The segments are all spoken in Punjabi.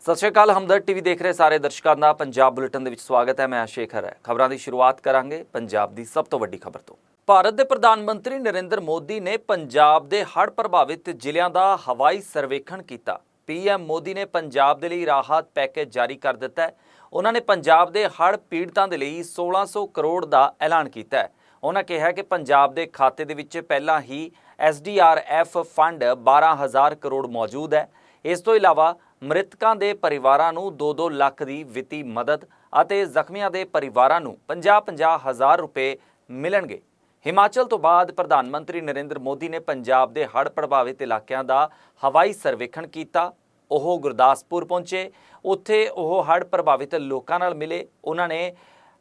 ਸਤਿ ਸ਼੍ਰੀ ਅਕਾਲ, ਹਮਦਰਦ ਟੀਵੀ ਦੇਖ ਰਹੇ ਸਾਰੇ ਦਰਸ਼ਕਾਂ ਦਾ ਪੰਜਾਬ ਬੁਲੇਟਿਨ ਦੇ ਵਿੱਚ ਸਵਾਗਤ ਹੈ, ਮੈਂ ਸ਼ੇਖਰ ਹੈ। ਖਬਰਾਂ ਦੀ ਸ਼ੁਰੂਆਤ ਕਰਾਂਗੇ ਪੰਜਾਬ ਦੀ ਸਭ ਤੋਂ ਵੱਡੀ ਖਬਰ ਤੋਂ। ਭਾਰਤ ਦੇ ਪ੍ਰਧਾਨ ਮੰਤਰੀ ਨਰਿੰਦਰ ਮੋਦੀ ਨੇ ਪੰਜਾਬ ਦੇ ਹੜ੍ਹ ਪ੍ਰਭਾਵਿਤ ਜ਼ਿਲ੍ਹਿਆਂ ਦਾ ਹਵਾਈ ਸਰਵੇਖਣ ਕੀਤਾ। ਪੀਐਮ ਮੋਦੀ ਨੇ ਪੰਜਾਬ ਦੇ ਲਈ ਰਾਹਤ ਪੈਕੇਜ ਜਾਰੀ ਕਰ ਦਿੱਤਾ ਹੈ। ਉਹਨਾਂ ਨੇ ਪੰਜਾਬ ਦੇ ਹੜ੍ਹ ਪੀੜਤਾਂ ਦੇ ਲਈ 1600 ਕਰੋੜ ਦਾ ਐਲਾਨ ਕੀਤਾ ਹੈ। ਉਹਨਾਂ ਕਿਹਾ ਕਿ ਪੰਜਾਬ ਦੇ ਖਾਤੇ ਦੇ ਵਿੱਚ ਪਹਿਲਾਂ ਹੀ ਐਸਡੀਆਰਐਫ ਫੰਡ 12000 ਕਰੋੜ ਮੌਜੂਦ ਹੈ। ਇਸ ਤੋਂ ਇਲਾਵਾ ਮ੍ਰਿਤਕਾਂ ਦੇ ਪਰਿਵਾਰਾਂ ਨੂੰ 2-2 ਲੱਖ ਦੀ ਵਿੱਤੀ ਮਦਦ ਅਤੇ ਜ਼ਖਮੀਆਂ ਦੇ ਪਰਿਵਾਰਾਂ ਨੂੰ 50-50 ਹਜ਼ਾਰ ਰੁਪਏ ਮਿਲਣਗੇ। ਹਿਮਾਚਲ ਤੋਂ ਬਾਅਦ ਪ੍ਰਧਾਨ ਮੰਤਰੀ ਨਰਿੰਦਰ ਮੋਦੀ ਨੇ ਪੰਜਾਬ ਦੇ ਹੜ੍ਹ ਪ੍ਰਭਾਵਿਤ ਇਲਾਕਿਆਂ ਦਾ ਹਵਾਈ ਸਰਵੇਖਣ ਕੀਤਾ। ਉਹ ਗੁਰਦਾਸਪੁਰ ਪਹੁੰਚੇ। ਉੱਥੇ ਉਹ ਹੜ੍ਹ ਪ੍ਰਭਾਵਿਤ ਲੋਕਾਂ ਨਾਲ ਮਿਲੇ। ਉਹਨਾਂ ਨੇ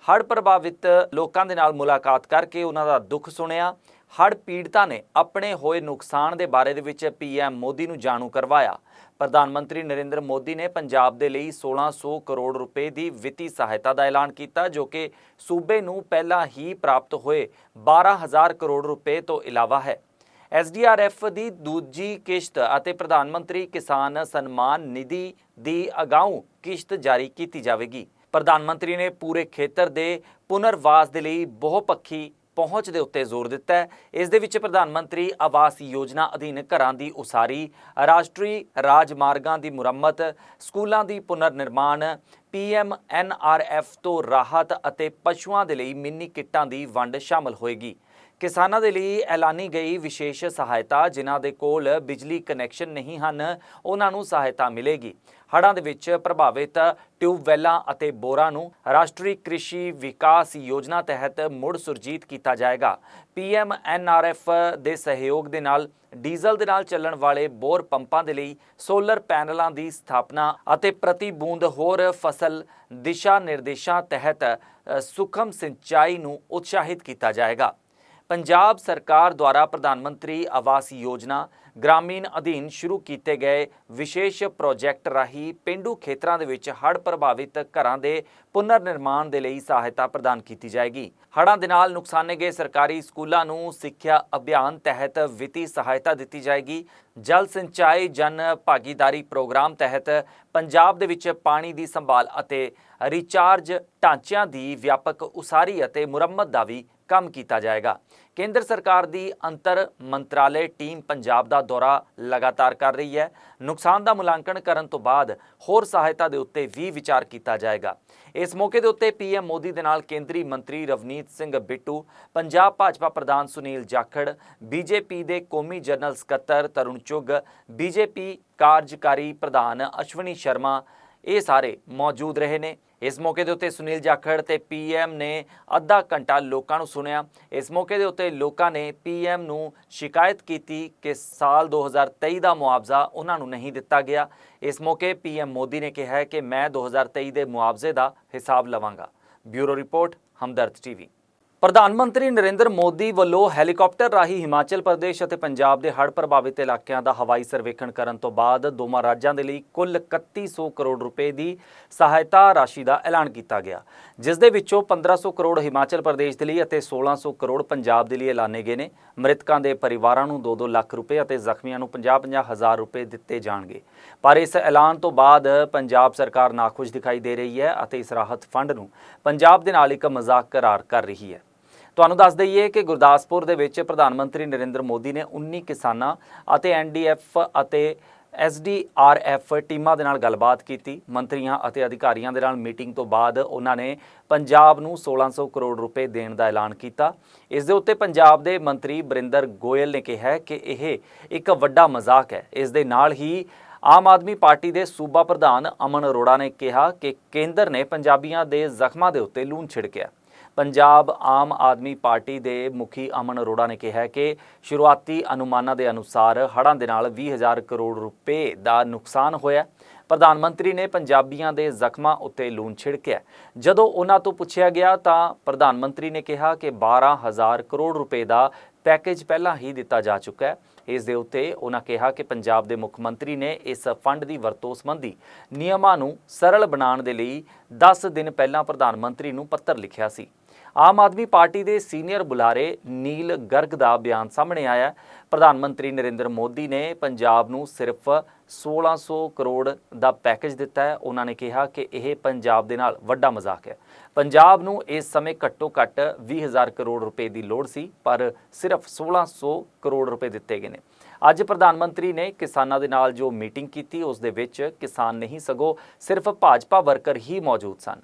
ਹੜ੍ਹ ਪ੍ਰਭਾਵਿਤ ਲੋਕਾਂ ਦੇ ਨਾਲ ਮੁਲਾਕਾਤ ਕਰਕੇ ਉਹਨਾਂ ਦਾ ਦੁੱਖ ਸੁਣਿਆ। ਹੜ੍ਹ ਪੀੜਤਾਂ ਨੇ ਆਪਣੇ ਹੋਏ ਨੁਕਸਾਨ ਦੇ ਬਾਰੇ ਦੇ ਵਿੱਚ ਪੀਐਮ ਮੋਦੀ ਨੂੰ ਜਾਣੂ ਕਰਵਾਇਆ। ਪ੍ਰਧਾਨ ਮੰਤਰੀ ਨਰਿੰਦਰ ਮੋਦੀ ਨੇ ਪੰਜਾਬ ਦੇ ਲਈ 1600 ਕਰੋੜ ਰੁਪਏ ਦੀ ਵਿੱਤੀ ਸਹਾਇਤਾ ਦਾ ਐਲਾਨ ਕੀਤਾ, ਜੋ ਕਿ ਸੂਬੇ ਨੂੰ ਪਹਿਲਾਂ ਹੀ ਪ੍ਰਾਪਤ ਹੋਏ 12000 ਕਰੋੜ ਰੁਪਏ ਤੋਂ ਇਲਾਵਾ ਹੈ। ਐਸਡੀਆਰਐਫ ਦੀ ਦੂਜੀ ਕਿਸ਼ਤ ਅਤੇ ਪ੍ਰਧਾਨ ਮੰਤਰੀ ਕਿਸਾਨ ਸਨਮਾਨ ਨਿਧੀ ਦੀ ਅਗਾਊਂ ਕਿਸ਼ਤ ਜਾਰੀ ਕੀਤੀ ਜਾਵੇਗੀ। ਪ੍ਰਧਾਨ ਮੰਤਰੀ ਨੇ ਪੂਰੇ ਖੇਤਰ ਦੇ ਪੁਨਰਵਾਸ ਦੇ ਲਈ ਬਹੁਪੱਖੀ ਪਹੁੰਚ ਦੇ ਉੱਤੇ ਜ਼ੋਰ ਦਿੱਤਾ ਹੈ। ਇਸ ਦੇ ਵਿੱਚ ਪ੍ਰਧਾਨ ਮੰਤਰੀ ਆਵਾਸ ਯੋਜਨਾ ਅਧੀਨ ਘਰਾਂ ਦੀ ਉਸਾਰੀ, ਰਾਸ਼ਟਰੀ ਰਾਜਮਾਰਗਾਂ ਦੀ ਮੁਰੰਮਤ, ਸਕੂਲਾਂ ਦੀ ਪੁਨਰ ਨਿਰਮਾਣ ਪੀਐਮ ਐਨਆਰਐਫ ਤੋਂ ਰਾਹਤ ਅਤੇ ਪਸ਼ੂਆਂ ਦੇ ਲਈ ਮਿੰਨੀ ਕਿੱਟਾਂ ਦੀ ਵੰਡ ਸ਼ਾਮਲ ਹੋਏਗੀ। ਕਿਸਾਨਾਂ ਦੇ ਲਈ ਐਲਾਨੀ ਗਈ ਵਿਸ਼ੇਸ਼ ਸਹਾਇਤਾ, ਜਿਨ੍ਹਾਂ ਦੇ ਕੋਲ ਬਿਜਲੀ ਕਨੈਕਸ਼ਨ ਨਹੀਂ ਹਨ, ਉਹਨਾਂ ਨੂੰ ਸਹਾਇਤਾ ਮਿਲੇਗੀ। ਹੜ੍ਹਾਂ ਦੇ ਵਿੱਚ ਪ੍ਰਭਾਵਿਤ ਟਿਊਬਵੈੱਲਾਂ ਅਤੇ ਬੋਰਾਂ ਨੂੰ ਰਾਸ਼ਟਰੀ ਕ੍ਰਿਸ਼ੀ ਵਿਕਾਸ ਯੋਜਨਾ ਤਹਿਤ ਮੁੜ ਸੁਰਜੀਤ ਕੀਤਾ ਜਾਏਗਾ। ਪੀਐਮ ਐਨਆਰਐਫ ਦੇ ਸਹਿਯੋਗ ਦੇ ਨਾਲ ਡੀਜ਼ਲ ਦੇ ਨਾਲ ਚੱਲਣ ਵਾਲੇ ਬੋਰ ਪੰਪਾਂ ਦੇ ਲਈ ਸੋਲਰ ਪੈਨਲਾਂ ਦੀ ਸਥਾਪਨਾ ਅਤੇ ਪ੍ਰਤੀ ਬੂੰਦ ਹੋਰ ਫਸਲ ਦਿਸ਼ਾ ਨਿਰਦੇਸ਼ਾਂ ਤਹਿਤ ਅ, ਸੁਖਮ ਸਿੰਚਾਈ ਨੂੰ ਉਤਸ਼ਾਹਿਤ ਕੀਤਾ ਜਾਏਗਾ। ਪੰਜਾਬ ਸਰਕਾਰ ਦੁਆਰਾ ਪ੍ਰਧਾਨ ਮੰਤਰੀ ਆਵਾਸ ਯੋਜਨਾ ਗ੍ਰਾਮੀਣ ਅਧੀਨ ਸ਼ੁਰੂ ਕੀਤੇ ਗਏ ਵਿਸ਼ੇਸ਼ ਪ੍ਰੋਜੈਕਟ ਰਾਹੀਂ ਪਿੰਡੂ ਖੇਤਰਾਂ ਦੇ ਵਿੱਚ ਹੜ੍ਹ ਪ੍ਰਭਾਵਿਤ ਘਰਾਂ ਦੇ ਪੁਨਰ ਨਿਰਮਾਣ ਦੇ ਲਈ ਸਹਾਇਤਾ ਪ੍ਰਦਾਨ ਕੀਤੀ ਜਾਏਗੀ। ਹੜ੍ਹਾਂ ਦੇ ਨਾਲ ਨੁਕਸਾਨੇ ਗਏ ਸਰਕਾਰੀ ਸਕੂਲਾਂ ਨੂੰ ਸਿੱਖਿਆ ਅਭਿਆਨ ਤਹਿਤ ਵਿੱਤੀ ਸਹਾਇਤਾ ਦਿੱਤੀ ਜਾਏਗੀ। ਜਲ ਸਿੰਚਾਈ, ਜਨ ਭਾਗੀਦਾਰੀ ਪ੍ਰੋਗਰਾਮ ਤਹਿਤ ਪੰਜਾਬ ਦੇ ਵਿੱਚ ਪਾਣੀ ਦੀ ਸੰਭਾਲ ਅਤੇ ਰੀਚਾਰਜ ਢਾਂਚਿਆਂ ਦੀ ਵਿਆਪਕ ਉਸਾਰੀ ਅਤੇ ਮੁਰੰਮਤ ਦਾ ਵੀ ਕੰਮ ਕੀਤਾ ਜਾਏਗਾ। ਕੇਂਦਰ ਸਰਕਾਰ ਦੀ ਅੰਤਰ ਮੰਤਰਾਲੇ ਟੀਮ ਪੰਜਾਬ ਦਾ ਦੌਰਾ ਲਗਾਤਾਰ ਕਰ ਰਹੀ ਹੈ। ਨੁਕਸਾਨ ਦਾ ਮੁਲਾਂਕਣ ਕਰਨ ਤੋਂ ਬਾਅਦ ਹੋਰ ਸਹਾਇਤਾ ਦੇ ਉੱਤੇ ਵੀ ਵਿਚਾਰ ਕੀਤਾ ਜਾਏਗਾ। ਇਸ ਮੌਕੇ ਦੇ ਉੱਤੇ ਪੀਐਮ ਮੋਦੀ ਦੇ ਨਾਲ ਕੇਂਦਰੀ ਮੰਤਰੀ ਰਵਨੀਤ ਸਿੰਘ ਬਿੱਟੂ, ਪੰਜਾਬ ਭਾਜਪਾ ਪ੍ਰਧਾਨ ਸੁਨੀਲ ਜਾਖੜ ਬੀਜੇਪੀ ਦੇ ਕੌਮੀ ਜਨਰਲ ਸਕੱਤਰ ਤਰੁਣ ਚੁੱਗ ਬੀਜੇਪੀ ਕਾਰਜਕਾਰੀ ਪ੍ਰਧਾਨ ਅਸ਼ਵਨੀ ਸ਼ਰਮਾ, ਇਹ ਸਾਰੇ ਮੌਜੂਦ ਰਹੇ ਨੇ। ਇਸ ਮੌਕੇ ਦੇ ਉੱਤੇ ਸੁਨੀਲ ਜਾਖੜ ਤੇ ਪੀਐਮ ਨੇ ਅੱਧਾ ਘੰਟਾ ਲੋਕਾਂ ਨੂੰ ਸੁਣਿਆ। ਇਸ ਮੌਕੇ ਦੇ ਉੱਤੇ ਲੋਕਾਂ ਨੇ ਪੀਐਮ ਨੂੰ ਸ਼ਿਕਾਇਤ ਕੀਤੀ ਕਿ ਸਾਲ 2023 ਦਾ ਮੁਆਵਜ਼ਾ ਉਹਨਾਂ ਨੂੰ ਨਹੀਂ ਦਿੱਤਾ ਗਿਆ। ਇਸ ਮੌਕੇ ਪੀਐਮ ਮੋਦੀ ਨੇ ਕਿਹਾ ਕਿ ਮੈਂ 2023 ਦੇ ਮੁਆਵਜ਼ੇ ਦਾ ਹਿਸਾਬ ਲਵਾਂਗਾ। Bureau report, Hamdard TV. ਪ੍ਰਧਾਨ ਮੰਤਰੀ ਨਰਿੰਦਰ ਮੋਦੀ ਵੱਲੋਂ ਹੈਲੀਕਾਪਟਰ ਰਾਹੀਂ ਹਿਮਾਚਲ ਪ੍ਰਦੇਸ਼ ਅਤੇ ਪੰਜਾਬ ਦੇ ਹੜ੍ਹ ਪ੍ਰਭਾਵਿਤ ਇਲਾਕਿਆਂ ਦਾ ਹਵਾਈ ਸਰਵੇਖਣ ਕਰਨ ਤੋਂ ਬਾਅਦ ਦੋਵਾਂ ਰਾਜਾਂ ਦੇ ਲਈ ਕੁੱਲ 3100 ਕਰੋੜ ਰੁਪਏ ਦੀ ਸਹਾਇਤਾ ਰਾਸ਼ੀ ਦਾ ਐਲਾਨ ਕੀਤਾ ਗਿਆ, ਜਿਸ ਦੇ ਵਿੱਚੋਂ 1500 ਕਰੋੜ ਹਿਮਾਚਲ ਪ੍ਰਦੇਸ਼ ਦੇ ਲਈ ਅਤੇ 1600 ਕਰੋੜ ਪੰਜਾਬ ਦੇ ਲਈ ਐਲਾਨੇ ਗਏ ਨੇ। ਮ੍ਰਿਤਕਾਂ ਦੇ ਪਰਿਵਾਰਾਂ ਨੂੰ 2-2 ਲੱਖ ਰੁਪਏ ਅਤੇ ਜ਼ਖਮੀਆਂ ਨੂੰ 50-50 ਹਜ਼ਾਰ ਰੁਪਏ ਦਿੱਤੇ ਜਾਣਗੇ। ਪਰ ਇਸ ਐਲਾਨ ਤੋਂ ਬਾਅਦ ਪੰਜਾਬ ਸਰਕਾਰ ਨਾਖੁਸ਼ ਦਿਖਾਈ ਦੇ ਰਹੀ ਹੈ ਅਤੇ ਇਸ ਰਾਹਤ ਫੰਡ ਨੂੰ ਪੰਜਾਬ ਦੇ ਨਾਲ ਇੱਕ ਮਜ਼ਾਕ ਕਰਾਰ ਕਰ ਰਹੀ ਹੈ। ਤੁਹਾਨੂੰ ਦੱਸ ਦਈਏ ਕਿ ਗੁਰਦਾਸਪੁਰ ਦੇ ਵਿੱਚ ਪ੍ਰਧਾਨ ਮੰਤਰੀ ਨਰਿੰਦਰ ਮੋਦੀ ਨੇ 19 ਕਿਸਾਨਾਂ ਅਤੇ ਐਨਡੀਐਫ ਅਤੇ ਐਸਡੀਆਰਐਫ ਟੀਮਾਂ ਦੇ ਨਾਲ ਗੱਲਬਾਤ ਕੀਤੀ। ਮੰਤਰੀਆਂ ਅਤੇ ਅਧਿਕਾਰੀਆਂ ਦੇ ਨਾਲ ਮੀਟਿੰਗ ਤੋਂ ਬਾਅਦ ਉਹਨਾਂ ਨੇ ਪੰਜਾਬ ਨੂੰ 1600 ਕਰੋੜ ਰੁਪਏ ਦੇਣ ਦਾ ਐਲਾਨ ਕੀਤਾ। ਇਸ ਦੇ ਉੱਤੇ ਪੰਜਾਬ ਦੇ ਮੰਤਰੀ ਬਰਿੰਦਰ ਗੋਇਲ ਨੇ ਕਿਹਾ ਕਿ ਇਹ ਇੱਕ ਵੱਡਾ ਮਜ਼ਾਕ ਹੈ। ਇਸ ਦੇ ਨਾਲ ਹੀ ਆਮ ਆਦਮੀ ਪਾਰਟੀ ਦੇ ਸੂਬਾ ਪ੍ਰਧਾਨ ਅਮਨ ਅਰੋੜਾ ਨੇ ਕਿਹਾ ਕਿ ਕੇਂਦਰ ਨੇ ਪੰਜਾਬੀਆਂ ਦੇ ਜ਼ਖਮਾਂ ਦੇ ਉੱਤੇ ਲੂਣ ਛਿੜਕਿਆ। ਪੰਜਾਬ ਆਮ ਆਦਮੀ ਪਾਰਟੀ ਦੇ ਮੁਖੀ ਅਮਨ ਅਰੋੜਾ ਨੇ ਕਿਹਾ ਕਿ ਸ਼ੁਰੂਆਤੀ ਅਨੁਮਾਨਾਂ ਦੇ ਅਨੁਸਾਰ ਹੜ੍ਹਾਂ ਦੇ ਨਾਲ 20000 ਕਰੋੜ ਰੁਪਏ ਦਾ ਨੁਕਸਾਨ ਹੋਇਆ ਪ੍ਰਧਾਨ ਮੰਤਰੀ ਨੇ ਪੰਜਾਬੀਆਂ ਦੇ ਜ਼ਖਮਾਂ ਉੱਤੇ ਲੂਣ ਛਿੜਕਿਆ ਜਦੋਂ ਉਹਨਾਂ ਤੋਂ ਪੁੱਛਿਆ ਗਿਆ ਤਾਂ ਪ੍ਰਧਾਨ ਮੰਤਰੀ ਨੇ ਕਿਹਾ ਕਿ 12000 ਕਰੋੜ ਰੁਪਏ ਦਾ ਪੈਕੇਜ ਪਹਿਲਾਂ ਹੀ ਦਿੱਤਾ ਜਾ ਚੁੱਕਾ ਹੈ। ਇਸ ਦੇ ਉੱਤੇ ਉਹਨਾਂ ਕਿਹਾ ਕਿ ਪੰਜਾਬ ਦੇ ਮੁੱਖ ਮੰਤਰੀ ਨੇ ਇਸ ਫੰਡ ਦੀ ਵਰਤੋਂ ਸੰਬੰਧੀ ਨਿਯਮਾਂ ਨੂੰ ਸਰਲ ਬਣਾਉਣ ਦੇ ਲਈ 10 ਦਿਨ ਪਹਿਲਾਂ ਪ੍ਰਧਾਨ ਮੰਤਰੀ ਨੂੰ ਪੱਤਰ ਲਿਖਿਆ ਸੀ। ਆਮ ਆਦਮੀ ਪਾਰਟੀ ਦੇ ਸੀਨੀਅਰ ਬੁਲਾਰੇ ਨੀਲ ਗਰਗ ਦਾ ਬਿਆਨ ਸਾਹਮਣੇ ਆਇਆ ਪ੍ਰਧਾਨ ਮੰਤਰੀ ਨਰਿੰਦਰ ਮੋਦੀ ਨੇ ਪੰਜਾਬ ਨੂੰ ਸਿਰਫ 1600 ਕਰੋੜ ਦਾ ਪੈਕੇਜ ਦਿੱਤਾ ਹੈ। ਉਹਨਾਂ ਨੇ ਕਿਹਾ ਕਿ ਇਹ ਪੰਜਾਬ ਦੇ ਨਾਲ ਵੱਡਾ ਮਜ਼ਾਕ ਹੈ। ਪੰਜਾਬ ਨੂੰ ਇਸ ਸਮੇਂ ਘੱਟੋ ਘੱਟ 20000 ਕਰੋੜ ਰੁਪਏ ਦੀ ਲੋੜ ਸੀ, ਪਰ ਸਿਰਫ 1600 ਕਰੋੜ ਰੁਪਏ ਦਿੱਤੇ ਗਏ ਨੇ। ਅੱਜ ਪ੍ਰਧਾਨ ਮੰਤਰੀ ਨੇ ਕਿਸਾਨਾਂ ਦੇ ਨਾਲ ਜੋ ਮੀਟਿੰਗ ਕੀਤੀ, ਉਸ ਦੇ ਵਿੱਚ ਕਿਸਾਨ ਨਹੀਂ ਸਗੋਂ ਸਿਰਫ ਭਾਜਪਾ ਵਰਕਰ ਹੀ ਮੌਜੂਦ ਸਨ।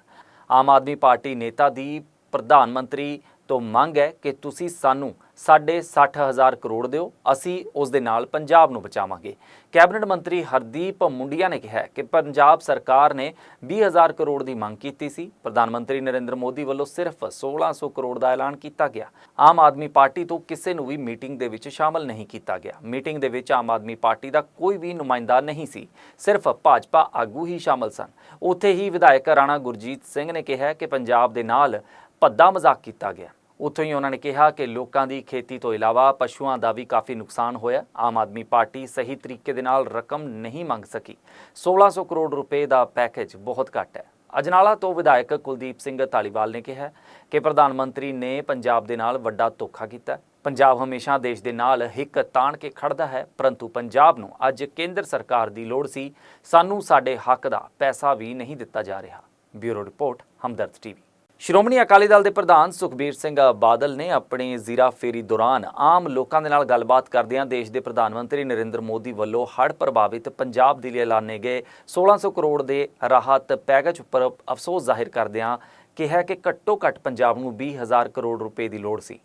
ਆਮ ਆਦਮੀ ਪਾਰਟੀ ਨੇਤਾ ਦੀ ਪ੍ਰਧਾਨ ਮੰਤਰੀ ਤੋਂ ਮੰਗ ਹੈ ਕਿ ਤੁਸੀਂ ਸਾਨੂੰ ਸਾਢੇ 60000 ਕਰੋੜ ਦਿਓ, ਅਸੀਂ ਉਸ ਦੇ ਨਾਲ ਪੰਜਾਬ ਨੂੰ ਬਚਾਵਾਂਗੇ। ਕੈਬਨਿਟ ਮੰਤਰੀ ਹਰਦੀਪ ਮੁੰਡੀਆ ਨੇ ਕਿਹਾ ਕਿ ਪੰਜਾਬ ਸਰਕਾਰ ਨੇ 20000 ਕਰੋੜ ਦੀ ਮੰਗ ਕੀਤੀ ਸੀ। ਪ੍ਰਧਾਨ ਮੰਤਰੀ ਨਰਿੰਦਰ ਮੋਦੀ ਵੱਲੋਂ ਸਿਰਫ 1600 ਕਰੋੜ ਦਾ ਐਲਾਨ ਕੀਤਾ ਗਿਆ। ਆਮ ਆਦਮੀ ਪਾਰਟੀ ਤੋਂ ਕਿਸੇ ਨੂੰ ਵੀ ਮੀਟਿੰਗ ਦੇ ਵਿੱਚ ਸ਼ਾਮਲ ਨਹੀਂ ਕੀਤਾ ਗਿਆ। ਮੀਟਿੰਗ ਦੇ ਵਿੱਚ ਆਮ ਆਦਮੀ ਪਾਰਟੀ ਦਾ ਕੋਈ ਵੀ ਨੁਮਾਇੰਦਾ ਨਹੀਂ ਸੀ। ਸਿਰਫ ਭਾਜਪਾ ਆਗੂ ਹੀ ਸ਼ਾਮਲ ਸਨ। ਉੱਥੇ ਹੀ ਵਿਧਾਇਕ ਰਾਣਾ ਗੁਰਜੀਤ ਸਿੰਘ ਨੇ ਕਿਹਾ ਕਿ ਪੰਜਾਬ ਦੇ ਨਾਲ ਭੱਦਾ ਮਜ਼ਾਕ ਕੀਤਾ ਗਿਆ। ਉੱਥੋਂ ਹੀ ਉਹਨਾਂ ਨੇ ਕਿਹਾ ਕਿ ਲੋਕਾਂ ਦੀ ਖੇਤੀ ਤੋਂ ਇਲਾਵਾ ਪਸ਼ੂਆਂ ਦਾ ਵੀ ਕਾਫੀ ਨੁਕਸਾਨ ਹੋਇਆ। ਆਮ ਆਦਮੀ ਪਾਰਟੀ ਸਹੀ ਤਰੀਕੇ ਦੇ ਨਾਲ ਰਕਮ ਨਹੀਂ ਮੰਗ ਸਕੀ। 1600 ਕਰੋੜ ਰੁਪਏ ਦਾ ਪੈਕੇਜ ਬਹੁਤ ਘੱਟ ਹੈ। ਅਜਨਾਲਾ ਤੋਂ ਵਿਧਾਇਕ ਕੁਲਦੀਪ ਸਿੰਘ ਧਾਲੀਵਾਲ ਨੇ ਕਿਹਾ ਕਿ ਪ੍ਰਧਾਨ ਮੰਤਰੀ ਨੇ ਪੰਜਾਬ ਦੇ ਨਾਲ ਵੱਡਾ ਧੋਖਾ ਕੀਤਾ। ਪੰਜਾਬ ਹਮੇਸ਼ਾ ਦੇਸ਼ ਦੇ ਨਾਲ ਹਿੱਕ ਤਾਣ ਕੇ ਖੜਦਾ ਹੈ, ਪਰੰਤੂ ਪੰਜਾਬ ਨੂੰ ਅੱਜ ਕੇਂਦਰ ਸਰਕਾਰ ਦੀ ਲੋੜ ਸੀ। ਸਾਨੂੰ ਸਾਡੇ ਹੱਕ ਦਾ ਪੈਸਾ ਵੀ ਨਹੀਂ ਦਿੱਤਾ ਜਾ ਰਿਹਾ। Bureau report, Hamdard TV. Shiromani Akali Dal ਦੇ ਪ੍ਰਧਾਨ ਸੁਖਬੀਰ ਸਿੰਘ ਬਾਦਲ ਨੇ ਆਪਣੀ ਜ਼ੀਰਾ ਫੇਰੀ ਦੌਰਾਨ ਆਮ ਲੋਕਾਂ ਦੇ ਨਾਲ ਗੱਲਬਾਤ ਕਰਦਿਆਂ ਦੇਸ਼ ਦੇ ਪ੍ਰਧਾਨ ਮੰਤਰੀ ਨਰਿੰਦਰ ਮੋਦੀ ਵੱਲੋਂ ਹੜ੍ਹ ਪ੍ਰਭਾਵਿਤ ਪੰਜਾਬ ਦੇ ਲਈ ਐਲਾਨੇ ਗਏ 1600 ਕਰੋੜ ਦੇ ਰਾਹਤ ਪੈਕੇਜ ਉੱਪਰ ਅਫਸੋਸ ਜ਼ਾਹਿਰ ਕਰਦਿਆਂ ਕਿਹਾ ਕਿ ਘੱਟੋ ਘੱਟ ਪੰਜਾਬ ਨੂੰ 20000 ਕਰੋੜ ਰੁਪਏ ਦੀ ਲੋੜ ਸੀ।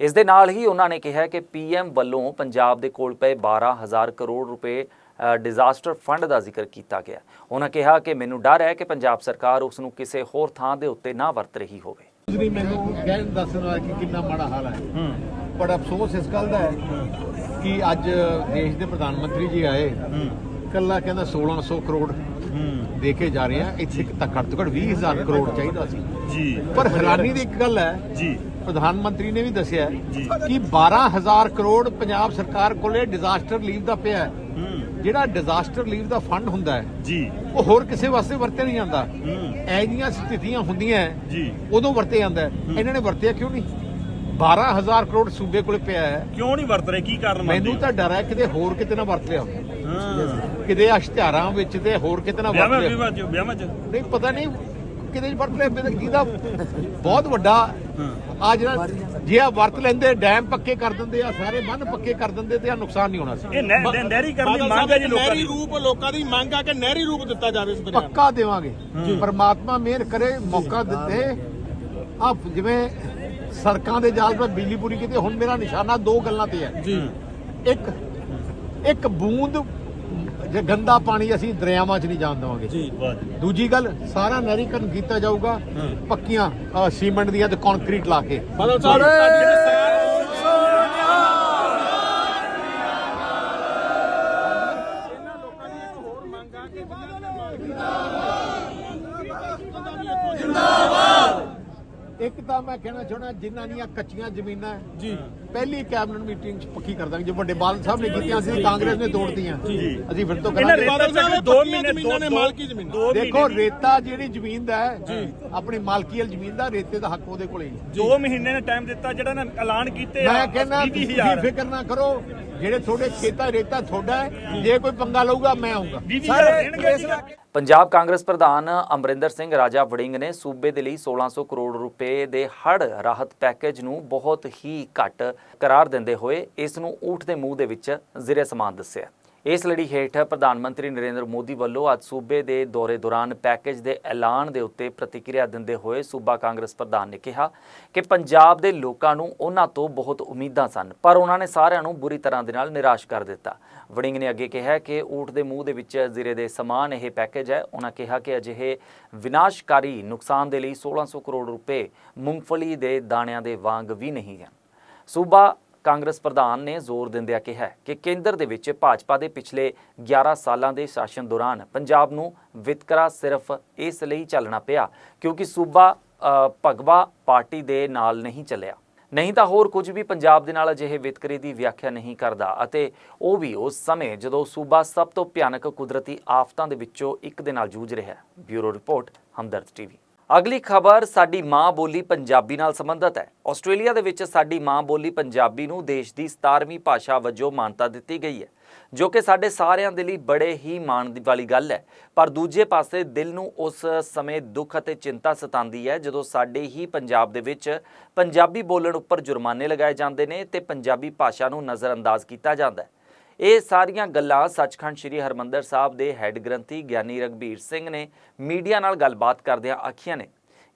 ਇਸ ਦੇ ਨਾਲ ਹੀ ਉਹਨਾਂ ਨੇ ਕਿਹਾ ਕਿ ਪੀਐਮ ਵੱਲੋਂ ਪੰਜਾਬ ਦੇ ਕੋਲ ਪਏ 12000 ਕਰੋੜ ਰੁਪਏ ਡਿਜ਼ਾਸਟਰ ਫੰਡ ਦਾ ਜ਼ਿਕਰ ਕੀਤਾ ਗਿਆ। ਉਹਨਾਂ ਕਿਹਾ ਕਿ ਮੈਨੂੰ ਡਰ ਹੈ ਕਿ ਪੰਜਾਬ ਸਰਕਾਰ ਉਸ ਨੂੰ ਕਿਸੇ ਹੋਰ ਥਾਂ ਦੇ ਉੱਤੇ ਨਾ ਵਰਤ ਰਹੀ ਹੋਵੇ। ਨਹੀਂ ਮੈਨੂੰ ਕਹਿਣ ਦੱਸਣ ਵਾਲਾ ਕਿ ਕਿੰਨਾ ਮਾੜਾ ਹਾਲ ਹੈ। ਪਰ ਅਫਸੋਸ ਇਸ ਗੱਲ ਦਾ ਹੈ ਕਿ ਅੱਜ ਦੇਸ਼ ਦੇ ਪ੍ਰਧਾਨ ਮੰਤਰੀ ਜੀ ਆਏ। ਕੱਲਾ ਕਹਿੰਦਾ 1600 ਕਰੋੜ ਦੇ ਕੇ ਜਾ ਰਹੇ ਆ। ਇੱਥੇ ਤਾਂ ਘੱਟ ਤੋਂ ਘੱਟ 20000 ਕਰੋੜ ਚਾਹੀਦਾ ਸੀ। ਜੀ। ਪਰ ਹੈਰਾਨੀ ਦੀ ਇੱਕ ਗੱਲ ਹੈ ਜੀ। ਪ੍ਰਧਾਨ ਮੰਤਰੀ ਨੇ ਵੀ ਦੱਸਿਆ ਕਿ 12000 ਕਰੋੜ ਪੰਜਾਬ ਸਰਕਾਰ ਕੋਲੇ ਡਿਜ਼ਾਸਟਰ ਲੀਵ ਦਾ ਪਿਆ ਹੂੰ। ਜਿਹੜਾ ਡਿਜ਼ਾਸਟਰ ਲੀਵ ਦਾ ਫੰਡ ਹੁੰਦਾ ਹੈ ਜੀ। ਉਹ ਹੋਰ ਕਿਸੇ ਵਾਸਤੇ ਵਰਤਿਆ ਨਹੀਂ ਜਾਂਦਾ। ਹੂੰ। ਐ ਜੀਆਂ ਸਥਿਤੀਆਂ ਹੁੰਦੀਆਂ ਜੀ। ਉਦੋਂ ਵਰਤਿਆ ਜਾਂਦਾ ਹੈ। ਇਹਨਾਂ ਨੇ ਵਰਤਿਆ ਕਿਉਂ ਨਹੀਂ? 12000 ਕਰੋੜ ਸੂਬੇ ਕੋਲੇ ਪਿਆ ਹੈ। ਕਿਉਂ ਨਹੀਂ ਵਰਤ ਰਹੇ? ਕੀ ਕਾਰਨ ਮੈਨੂੰ ਤਾਂ ਡਰ ਹੈ ਕਿਤੇ ਹੋਰ ਕਿਤੇ ਨਾ ਵਰਤ ਲਿਆ ਕਿਤੇ ਇਸ਼ਤਿਹਾਰਾਂ ਵਿੱਚ ਤੇ ਹੋਰ ਕਿਤੇ ਨਾ ਵਰਤ ਲਿਆ ਵਿਆਹਾਂ ਚ ਨਹੀਂ ਪਤਾ ਨਹੀਂ ਕਿਤੇ ਵਰਤ ਲਿਆ ਜਿਹਦਾ ਬਹੁਤ ਵੱਡਾ ਆ ਜਿਹੜਾ ਜੇ ਆ ਵਰਤ ਲੈਂਦੇ ਡੈਮ ਪੱਕੇ ਕਰ ਦਿੰਦੇ ਆ ਸਾਰੇ ਬੰਨ ਪੱਕੇ ਕਰ ਦਿੰਦੇ ਤੇ ਆ ਨੁਕਸਾਨ ਨਹੀਂ ਹੋਣਾ ਸੀ ਇਹ ਨਹਿ- ਨਹਿ- ਨਹਿਰੀ ਕਰਨ ਦੀ ਮੰਗ ਹੈ ਜੀ ਲੋਕਾਂ ਨਹਿਰੀ ਦੀ। ਰੂਪ ਲੋਕਾਂ ਦੀ ਮੰਗ ਆ ਕਿ ਨਹਿਰੀ ਰੂਪ ਦਿੱਤਾ ਜਾਵੇ ਇਸ ਦਰਿਆ ਨੂੰ। ਪੱਕਾ ਦੇਵਾਂਗੇ। ਪਰਮਾਤਮਾ ਮਿਹਰ ਕਰੇ ਮੌਕਾ ਦਿੱਤੇ। ਆ ਜਿਵੇਂ ਸੜਕਾਂ ਦੇ ਜਾਲ 'ਤੇ ਬਿਜਲੀ ਪੂਰੀ ਕੀਤੀ ਹੁਣ ਮੇਰਾ ਨਿਸ਼ਾਨਾ ਦੋ ਗੱਲਾਂ ਤੇ ਹੈ। ਜੀ। ਇੱਕ ਇੱਕ ਬੂੰਦ ਜੇ ਗੰਦਾ ਪਾਣੀ ਅਸੀਂ ਦਰਿਆਵਾਂ 'ਚ ਨਹੀਂ ਜਾਣ ਦੇਵਾਂਗੇ। ਜੀ ਵਾਹ ਜੀ ਦੂਜੀ ਗੱਲ ਸਾਰਾ ਨਹਿਰੀਕਰਨ ਕੀਤਾ ਜਾਊਗਾ ਪੱਕੀਆਂ ਸੀਮੈਂਟ ਦੀਆਂ ਤੇ ਕੰਕਰੀਟ ਲਾ ਕੇ। ਬਾਦਲ ਸਾਹਿਬ ਅੱਜ ਜਿਹੜੇ ਸਰਕਾਰ ਇਹਨਾਂ ਲੋਕਾਂ ਦੀ ਇੱਕ ਹੋਰ ਮੰਗ ਆ ਕਿ ਇੱਕ ਤਾਂ ਮੈਂ ਕਹਿਣਾ ਚਾਹੁੰਦਾ ਜਿਨ੍ਹਾਂ ਦੀਆਂ ਕੱਚੀਆਂ ਜ਼ਮੀਨਾਂ ਜੀ। ਪਹਿਲੀ ਕੈਬਨਿਟ ਮੀਟਿੰਗ 'ਚ ਪੱਕੀ ਕਰ ਦਾਂਗੇ। ਜੋ ਵੱਡੇ ਬਾਦਲ ਸਾਹਿਬ ਨੇ ਕੀਤੀਆਂ ਸੀ ਕਾਂਗਰਸ ਨੇ ਤੋੜਤੀਆਂ। ਜੀ। ਅਸੀਂ ਫਿਰ ਤੋਂ ਕਰਾਂਗੇ ਬਾਦਲ ਸਾਹਿਬ ਦੋ ਪੱਕੀਆਂ ਮਹੀਨੇ ਜ਼ਮੀਨਾਂ ਨੇ ਦੋ- ਮਾਲਕੀ ਜ਼ਮੀਨਾਂ। ਦੋ ਦੇਖੋ ਰੇਤਾ ਜਿਹੜੀ ਜ਼ਮੀਨ ਦਾ ਹੈ ਆਪਣੀ ਮਾਲਕੀ ਵਾਲੀ ਜ਼ਮੀਨ ਦਾ ਰੇਤੇ ਦਾ ਹੱਕ ਉਹਦੇ ਕੋਲੇ ਹੀ ਹੈ। ਦੋ ਮਹੀਨੇ ਨੇ ਟਾਈਮ ਦਿੱਤਾ ਜਿਹੜਾ ਨਾ ਐਲਾਨ ਕੀਤੇ ਮੈਂ ਕਹਿੰਦਾ ਤੁਸੀਂ ਫਿਕਰ ਨਾ ਕਰੋ ਜਿਹੜੇ ਤੁਹਾਡੇ ਖੇਤਾਂ ਰੇਤਾ ਤੁਹਾਡਾ ਜੇ। ਕੋਈ ਪੰਗਾ ਲਊਗਾ ਮੈਂ ਆਉਂਗਾ ਵੀਹ ਪੰਜਾਬ ਕਾਂਗਰਸ ਪ੍ਰਧਾਨ ਅਮਰਿੰਦਰ ਸਿੰਘ ਰਾਜਾ ਵੜਿੰਗ ਨੇ ਸੂਬੇ ਦੇ ਲਈ 1600 ਕਰੋੜ ਰੁਪਏ ਦੇ ਹੜ੍ਹ ਰਾਹਤ ਪੈਕੇਜ ਨੂੰ ਬਹੁਤ ਹੀ ਘੱਟ ਕਰਾਰ ਦਿੰਦੇ ਹੋਏ ਇਸ ਨੂੰ ਊਠ ਦੇ ਮੂੰਹ ਦੇ ਵਿੱਚ ਜ਼ਿਰੇ ਸਮਾਨ ਦੱਸਿਆ। ਇਸ ਲੜੀ ਹੇਠ ਪ੍ਰਧਾਨ ਮੰਤਰੀ ਨਰਿੰਦਰ ਮੋਦੀ ਵੱਲੋਂ ਅੱਜ ਸੂਬੇ ਦੇ ਦੌਰੇ ਦੌਰਾਨ ਪੈਕੇਜ ਦੇ ਐਲਾਨ ਦੇ ਉੱਤੇ ਪ੍ਰਤੀਕਿਰਿਆ ਦਿੰਦੇ ਹੋਏ ਸੂਬਾ ਕਾਂਗਰਸ ਪ੍ਰਧਾਨ ਨੇ ਕਿਹਾ ਕਿ ਪੰਜਾਬ ਦੇ ਲੋਕਾਂ ਨੂੰ ਉਹਨਾਂ ਤੋਂ ਬਹੁਤ ਉਮੀਦਾਂ ਸਨ, ਪਰ ਉਹਨਾਂ ਨੇ ਸਾਰਿਆਂ ਨੂੰ ਬੁਰੀ ਤਰ੍ਹਾਂ ਦੇ ਨਾਲ ਨਿਰਾਸ਼ ਕਰ ਦਿੱਤਾ। ਵੜਿੰਗ ਨੇ ਅੱਗੇ ਕਿਹਾ ਕਿ ਊਠ ਦੇ ਮੂੰਹ ਦੇ ਵਿੱਚ ਜ਼ਿਰੇ ਦੇ ਸਮਾਨ ਇਹ ਪੈਕੇਜ ਹੈ। ਉਹਨਾਂ ਕਿਹਾ ਕਿ ਅਜਿਹੇ ਵਿਨਾਸ਼ਕਾਰੀ ਨੁਕਸਾਨ ਦੇ ਲਈ 1600 ਕਰੋੜ ਰੁਪਏ ਮੂੰਗਫਲੀ ਦੇ ਦਾਣਿਆਂ ਦੇ ਵਾਂਗ ਵੀ ਨਹੀਂ ਹਨ ਸੂਬਾ ਕਾਂਗਰਸ ਪ੍ਰਧਾਨ ਨੇ ਜ਼ੋਰ ਦਿੰਦਿਆਂ ਕਿਹਾ ਕਿ ਕੇਂਦਰ ਦੇ ਵਿੱਚ ਭਾਜਪਾ ਦੇ ਪਿਛਲੇ 11 ਸਾਲਾਂ ਦੇ ਸ਼ਾਸਨ ਦੌਰਾਨ ਪੰਜਾਬ ਨੂੰ ਵਿਤਕਰਾ ਸਿਰਫ ਇਸ ਲਈ ਚੱਲਣਾ ਪਿਆ ਕਿਉਂਕਿ ਸੂਬਾ ਭਗਵਾ ਪਾਰਟੀ ਦੇ ਨਾਲ ਨਹੀਂ ਚੱਲਿਆ। ਨਹੀਂ ਤਾਂ ਹੋਰ ਕੁਝ ਵੀ ਪੰਜਾਬ ਦੇ ਨਾਲ ਅਜਿਹੇ ਵਿਤਕਰੇ ਦੀ ਵਿਆਖਿਆ ਨਹੀਂ ਕਰਦਾ ਅਤੇ ਉਹ ਵੀ ਉਸ ਸਮੇਂ ਜਦੋਂ ਸੂਬਾ ਸਭ ਤੋਂ ਭਿਆਨਕ ਕੁਦਰਤੀ ਆਫਤਾਂ ਦੇ ਵਿੱਚੋਂ ਇੱਕ ਦੇ ਨਾਲ ਜੂਝ ਰਿਹਾ ਹੈ। Bureau report, Hamdard TV. ਅਗਲੀ ਖਬਰ ਸਾਡੀ ਮਾਂ ਬੋਲੀ ਪੰਜਾਬੀ ਨਾਲ ਸੰਬੰਧਿਤ ਹੈ। ਆਸਟ੍ਰੇਲੀਆ ਦੇ ਵਿੱਚ ਸਾਡੀ ਮਾਂ ਬੋਲੀ ਪੰਜਾਬੀ ਨੂੰ ਦੇਸ਼ ਦੀ 17ਵੀਂ ਭਾਸ਼ਾ ਵਜੋਂ ਮਾਨਤਾ ਦਿੱਤੀ ਗਈ ਹੈ, ਜੋ ਕਿ ਸਾਡੇ ਸਾਰਿਆਂ ਦੇ ਲਈ ਬੜੇ ਹੀ ਮਾਣ ਦੀ ਵਾਲੀ ਗੱਲ ਹੈ। ਪਰ ਦੂਜੇ ਪਾਸੇ ਦਿਲ ਨੂੰ ਉਸ ਸਮੇਂ ਦੁੱਖ ਅਤੇ ਚਿੰਤਾ ਸਤਾਉਂਦੀ ਹੈ, ਜਦੋਂ ਸਾਡੇ ਹੀ ਪੰਜਾਬ ਦੇ ਵਿੱਚ ਪੰਜਾਬੀ ਬੋਲਣ ਉੱਪਰ ਜੁਰਮਾਨੇ ਲਗਾਏ ਜਾਂਦੇ ਨੇ ਤੇ ਪੰਜਾਬੀ ਭਾਸ਼ਾ ਨੂੰ ਨਜ਼ਰਅੰਦਾਜ਼ ਕੀਤਾ ਜਾਂਦਾ ਹੈ। ਇਹ ਸਾਰੀਆਂ ਗੱਲਾਂ ਸੱਚਖੰਡ ਸ੍ਰੀ ਹਰਮੰਦਰ ਸਾਹਿਬ ਦੇ ਹੈੱਡ ਗ੍ਰੰਥੀ ਗਿਆਨੀ ਰਗਬੀਰ ਸਿੰਘ ਨੇ ਮੀਡੀਆ ਨਾਲ ਗੱਲਬਾਤ ਕਰਦਿਆਂ ਆਖੀਆਂ ਨੇ।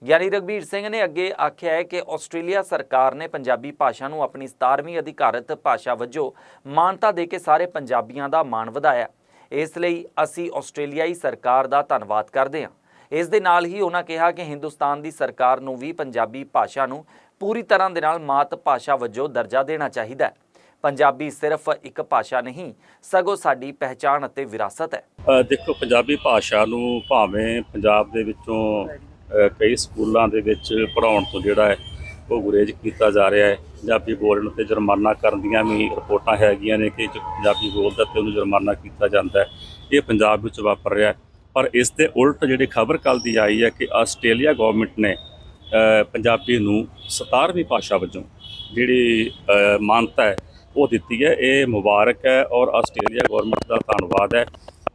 ਗਿਆਨੀ ਰਗਬੀਰ ਸਿੰਘ ਨੇ ਅੱਗੇ ਆਖਿਆ ਹੈ ਕਿ ਆਸਟ੍ਰੇਲੀਆ ਸਰਕਾਰ ਨੇ ਪੰਜਾਬੀ ਭਾਸ਼ਾ ਨੂੰ ਆਪਣੀ 17ਵੀਂ ਅਧਿਕਾਰਤ ਭਾਸ਼ਾ ਵਜੋਂ ਮਾਨਤਾ ਦੇ ਕੇ ਸਾਰੇ ਪੰਜਾਬੀਆਂ ਦਾ ਮਾਣ ਵਧਾਇਆ। ਇਸ ਲਈ ਅਸੀਂ ਆਸਟ੍ਰੇਲੀਆਈ ਸਰਕਾਰ ਦਾ ਧੰਨਵਾਦ ਕਰਦੇ ਹਾਂ। ਇਸ ਦੇ ਨਾਲ ਹੀ ਉਹਨਾਂ ਕਿਹਾ ਕਿ ਹਿੰਦੁਸਤਾਨ ਦੀ ਸਰਕਾਰ ਨੂੰ ਵੀ ਪੰਜਾਬੀ ਭਾਸ਼ਾ ਨੂੰ ਪੂਰੀ ਤਰ੍ਹਾਂ ਦੇ ਨਾਲ ਮਾਤ ਭਾਸ਼ਾ ਵਜੋਂ ਦਰਜਾ ਦੇਣਾ ਚਾਹੀਦਾ ਹੈ। ਪੰਜਾਬੀ ਸਿਰਫ ਇੱਕ ਭਾਸ਼ਾ ਨਹੀਂ, ਸਗੋਂ ਸਾਡੀ ਪਹਿਚਾਣ ਅਤੇ ਵਿਰਾਸਤ ਹੈ। ਦੇਖੋ, ਪੰਜਾਬੀ ਭਾਸ਼ਾ ਨੂੰ ਭਾਵੇਂ ਪੰਜਾਬ ਦੇ ਵਿੱਚੋਂ ਕਈ ਸਕੂਲਾਂ ਦੇ ਵਿੱਚ ਪੜਾਉਣ ਤੋਂ ਜਿਹੜਾ ਹੈ, ਉਹ ਗੁਰੇਜ਼ ਕੀਤਾ ਜਾ ਰਿਹਾ ਹੈ। ਪੰਜਾਬੀ ਬੋਲਣ ਤੇ ਜੁਰਮਾਨਾ ਕਰਨ ਦੀਆਂ ਵੀ ਰਿਪੋਰਟਾਂ ਹੈਗੀਆਂ ਨੇ ਕਿ ਜੋ ਪੰਜਾਬੀ ਬੋਲਦਾ ਤੇ ਉਹਨੂੰ ਜੁਰਮਾਨਾ ਕੀਤਾ ਜਾਂਦਾ ਹੈ। ਇਹ ਪੰਜਾਬ ਵਿੱਚ ਵਾਪਰ ਰਿਹਾ ਹੈ। ਪਰ ਇਸ ਦੇ ਉਲਟ ਜਿਹੜੀ ਖਬਰ ਕੱਲ ਦੀ ਆਈ ਹੈ ਕਿ ਆਸਟ੍ਰੇਲੀਆ ਗਵਰਨਮੈਂਟ ਨੇ ਪੰਜਾਬੀ ਨੂੰ 17ਵੀਂ ਭਾਸ਼ਾ ਵਜੋਂ ਜਿਹੜੀ ਮਾਨਤਾ ਹੈ ਉਹ ਦਿੱਤੀ ਹੈ। ਇਹ ਮੁਬਾਰਕ ਹੈ ਔਰ ਆਸਟ੍ਰੇਲੀਆ ਗਵਰਨਮੈਂਟ ਦਾ ਧੰਨਵਾਦ ਹੈ।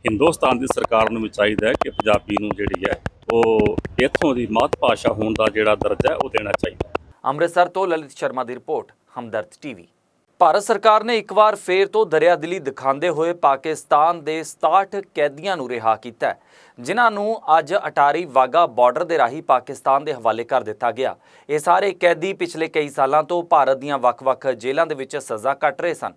ਹਿੰਦੁਸਤਾਨ ਦੀ ਸਰਕਾਰ ਨੂੰ ਵੀ ਚਾਹੀਦਾ ਹੈ ਕਿ ਪੰਜਾਬੀ ਨੂੰ ਜਿਹੜੀ ਹੈ, ਉਹ ਇੱਥੋਂ ਦੀ ਮਾਤ ਭਾਸ਼ਾ ਹੋਣ ਦਾ ਜਿਹੜਾ ਦਰਜਾ ਹੈ, ਉਹ ਦੇਣਾ ਚਾਹੀਦਾ ਅੰਮ੍ਰਿਤਸਰ ਤੋਂ ਲਲਿਤ ਸ਼ਰਮਾ ਦੀ ਰਿਪੋਰਟ, ਹਮਦਰਦ ਟੀਵੀ। ਭਾਰਤ ਸਰਕਾਰ ਨੇ ਇੱਕ ਵਾਰ ਫੇਰ ਤੋਂ ਦਰਿਆਦਿਲੀ ਦਿਖਾਉਂਦੇ ਹੋਏ ਪਾਕਿਸਤਾਨ ਦੇ 67 ਕੈਦੀਆਂ ਨੂੰ ਰਿਹਾ ਕੀਤਾ ਜਿਨ੍ਹਾਂ ਨੂੰ ਅੱਜ ਅਟਾਰੀ ਵਾਗਾ ਬਾਰਡਰ ਦੇ ਰਾਹੀਂ ਪਾਕਿਸਤਾਨ ਦੇ ਹਵਾਲੇ ਕਰ ਦਿੱਤਾ ਗਿਆ। ਇਹ ਸਾਰੇ ਕੈਦੀ ਪਿਛਲੇ ਕਈ ਸਾਲਾਂ ਤੋਂ ਭਾਰਤ ਦੀਆਂ ਵੱਖ-ਵੱਖ ਜੇਲ੍ਹਾਂ ਦੇ ਵਿੱਚ ਸਜ਼ਾ ਕੱਟ ਰਹੇ ਸਨ।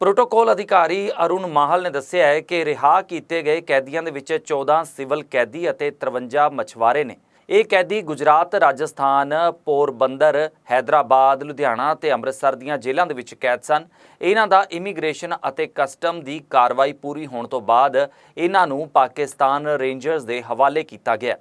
ਪ੍ਰੋਟੋਕੋਲ ਅਧਿਕਾਰੀ ਅਰੁਣ ਮਾਹਲ ਨੇ ਦੱਸਿਆ ਹੈ ਕਿ ਰਿਹਾ ਕੀਤੇ ਗਏ ਕੈਦੀਆਂ ਦੇ ਵਿੱਚ 14 ਸਿਵਲ ਕੈਦੀ ਅਤੇ 53 ਮਛਵਾਰੇ ਨੇ। ਇਹ ਕੈਦੀ ਗੁਜਰਾਤ, ਰਾਜਸਥਾਨ, ਪੋਰਬੰਦਰ, ਹੈਦਰਾਬਾਦ, ਲੁਧਿਆਣਾ ਤੇ ਅੰਮ੍ਰਿਤਸਰ ਦੀਆਂ ਜੇਲ੍ਹਾਂ ਦੇ ਵਿੱਚ ਕੈਦ ਸਨ। ਇਹਨਾਂ ਦਾ ਇਮੀਗ੍ਰੇਸ਼ਨ ਅਤੇ ਕਸਟਮ ਦੀ ਕਾਰਵਾਈ ਪੂਰੀ ਹੋਣ ਤੋਂ ਬਾਅਦ ਇਹਨਾਂ ਨੂੰ ਪਾਕਿਸਤਾਨ ਰੇਂਜਰਸ ਦੇ ਹਵਾਲੇ ਕੀਤਾ ਗਿਆ।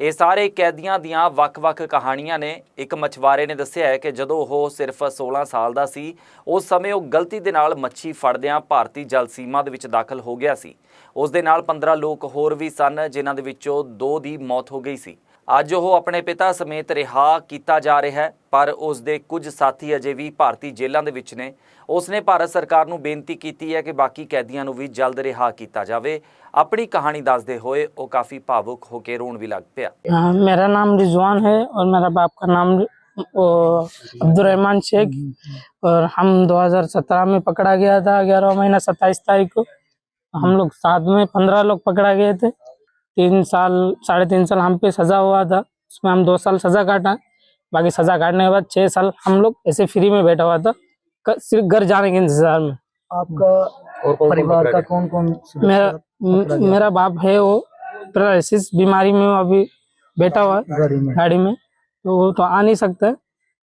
ਇਹ ਸਾਰੇ ਕੈਦੀਆਂ ਦੀਆਂ ਵੱਖ-ਵੱਖ ਕਹਾਣੀਆਂ ਨੇ। ਇੱਕ ਮਛਵਾਰੇ ਨੇ ਦੱਸਿਆ ਹੈ ਕਿ ਜਦੋਂ ਉਹ ਸਿਰਫ 16 ਸਾਲ ਦਾ ਸੀ, ਉਸ ਸਮੇਂ ਉਹ ਗਲਤੀ ਦੇ ਨਾਲ ਮੱਛੀ ਫੜਦਿਆਂ ਭਾਰਤੀ ਜਲ ਸੀਮਾ ਦੇ ਵਿੱਚ ਦਾਖਲ ਹੋ ਗਿਆ ਸੀ। ਉਸ ਦੇ ਨਾਲ 15 ਲੋਕ ਹੋਰ ਵੀ ਸਨ, ਜਿਨ੍ਹਾਂ ਦੇ ਵਿੱਚੋਂ ਦੋ ਦੀ ਮੌਤ ਹੋ ਗਈ ਸੀ। ਅੱਜ ਉਹ ਆਪਣੇ ਪਿਤਾ ਸਮੇਤ ਰਿਹਾ ਕੀਤਾ ਜਾ ਰਿਹਾ ਹੈ ਪਰ ਉਸ ਦੇ ਕੁਝ ਸਾਥੀ ਅਜੇ ਵੀ ਭਾਰਤੀ ਜੇਲ੍ਹਾਂ ਦੇ ਵਿੱਚ ਨੇ ਉਸ ਨੇ ਭਾਰਤ ਸਰਕਾਰ ਨੂੰ ਬੇਨਤੀ ਕੀਤੀ ਹੈ ਕਿ ਬਾਕੀ ਕੈਦੀਆਂ ਨੂੰ ਵੀ ਜਲਦ ਰਿਹਾ ਕੀਤਾ ਜਾਵੇ ਆਪਣੀ ਕਹਾਣੀ ਦੱਸਦੇ ਹੋਏ ਉਹ ਕਾਫੀ ਭਾਵੁਕ ਹੋ ਕੇ ਰੋਣ ਵੀ ਲੱਗ ਪਿਆ हाँ, मेरा नाम रिजवान है और मेरा बाप का नाम वो, अब्दुलरहमान शेख और हम 2017 में पकड़ा गया था ग्यारह महीना सत्ताईस तारीख को हम लोग साथ में पंद्रह लोग पकड़ा गए थे तीन साल साढ़े तीन साल हम पे सजा हुआ था। उसमें हम दो साल सजा काटा। बाकी सजा काटने के बाद छह साल हम लोग ऐसे फ्री में बैठा हुआ था। सिर्फ़ घर जाने के इंतज़ार में। आपका और परिवार का कौन कौन मेरा मेरा बाप है वो पैरालिसिस बीमारी में वो अभी बैठा हुआ है गाड़ी में। तो वो तो आ नहीं सकता है।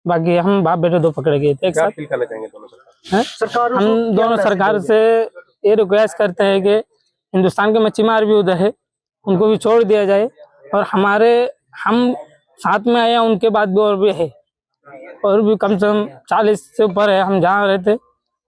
बाकी हम बाप बेटे दो पकड़े गए थे एक साथ। हैं? सरकार हम दोनों सरकार से ये रिक्वेस्ट करते हैं कि हिंदुस्तान के मच्छी मार भी उधर है। उनको भी छोड़ दिया जाए। और हमारे, हम साथ में आए उनके बाद भी और भी है। और भी कम से कम चालीस से ऊपर है, हम जहाँ रहते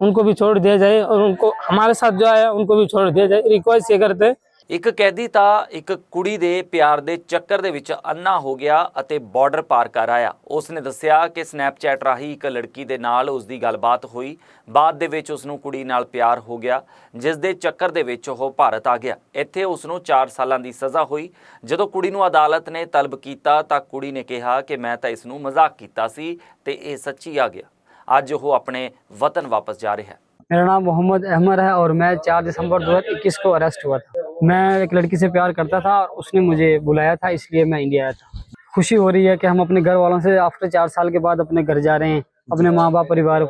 उनको भी छोड़ दिया जाए। और उनको, हमारे साथ जो आया, उनको भी छोड़ दिया जाए। रिक्वेस्ट ये करते हैं ਇੱਕ ਕੈਦੀ ਤਾਂ ਇੱਕ ਕੁੜੀ ਦੇ ਪਿਆਰ ਦੇ ਚੱਕਰ ਦੇ ਵਿੱਚ ਅੰਨਾ ਹੋ ਗਿਆ ਅਤੇ ਬਾਰਡਰ ਪਾਰ ਕਰ ਆਇਆ ਉਸ ਨੇ ਦੱਸਿਆ ਕਿ ਸਨੈਪਚੈਟ ਰਾਹੀਂ ਇੱਕ ਲੜਕੀ ਦੇ ਨਾਲ ਉਸ ਦੀ ਗੱਲਬਾਤ ਹੋਈ ਬਾਅਦ ਦੇ ਵਿੱਚ ਉਸ ਨੂੰ ਕੁੜੀ ਨਾਲ ਪਿਆਰ ਹੋ ਗਿਆ ਜਿਸ ਦੇ ਚੱਕਰ ਦੇ ਵਿੱਚ ਉਹ ਭਾਰਤ ਆ ਗਿਆ ਇੱਥੇ ਉਸ ਨੂੰ 4 ਸਾਲਾਂ ਦੀ ਸਜ਼ਾ ਹੋਈ ਜਦੋਂ ਕੁੜੀ ਨੂੰ ਅਦਾਲਤ ਨੇ ਤਲਬ ਕੀਤਾ ਤਾਂ ਕੁੜੀ ਨੇ ਕਿਹਾ ਕਿ ਮੈਂ ਤਾਂ ਇਸ ਨੂੰ ਮਜ਼ਾਕ ਕੀਤਾ ਸੀ ਤੇ ਇਹ ਸੱਚੀ ਆ ਗਿਆ ਅੱਜ ਉਹ ਆਪਣੇ ਵਤਨ ਵਾਪਸ ਜਾ ਰਿਹਾ ਹੈ मेरा नाम मोहम्मद अहमद है और मैं 4 दिसंबर 2021 को अरेस्ट हुआ था मैं एक लड़की से प्यार करता था और उसने मुझे बुलाया था इसलिए मैं इंडिया आया था। खुशी हो रही है कि हम अपने घर वालों से आफ्टर चार साल के बाद अपने घर जा रहे हैं अपने माँ बाप परिवार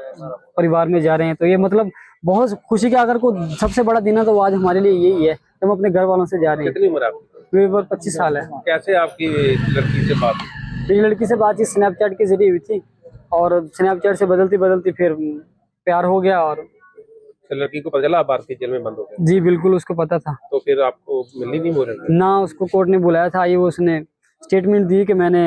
परिवार में जा रहे हैं। तो ये मतलब बहुत खुशी का अगर कोई सबसे बड़ा दिन है तो आज हमारे लिए यही है कि हम अपने घर वालों से जा रहे हैं। कितनी उम्र आपकी? उम्र पच्चीस साल है। कैसे आपकी लड़की से बात? मेरी लड़की से बातचीत स्नैपचैट के ज़रिए हुई थी और स्नैपचैट से बदलती बदलती फिर प्यार हो गया और लड़की को पता चला आप भारतीय जेल में बंद हो गए? जी बिल्कुल उसको पता था। तो फिर आपको मिलनी नहीं रही? ना उसको कोर्ट ने बुलाया था ये वो उसने स्टेटमेंट दी कि मैंने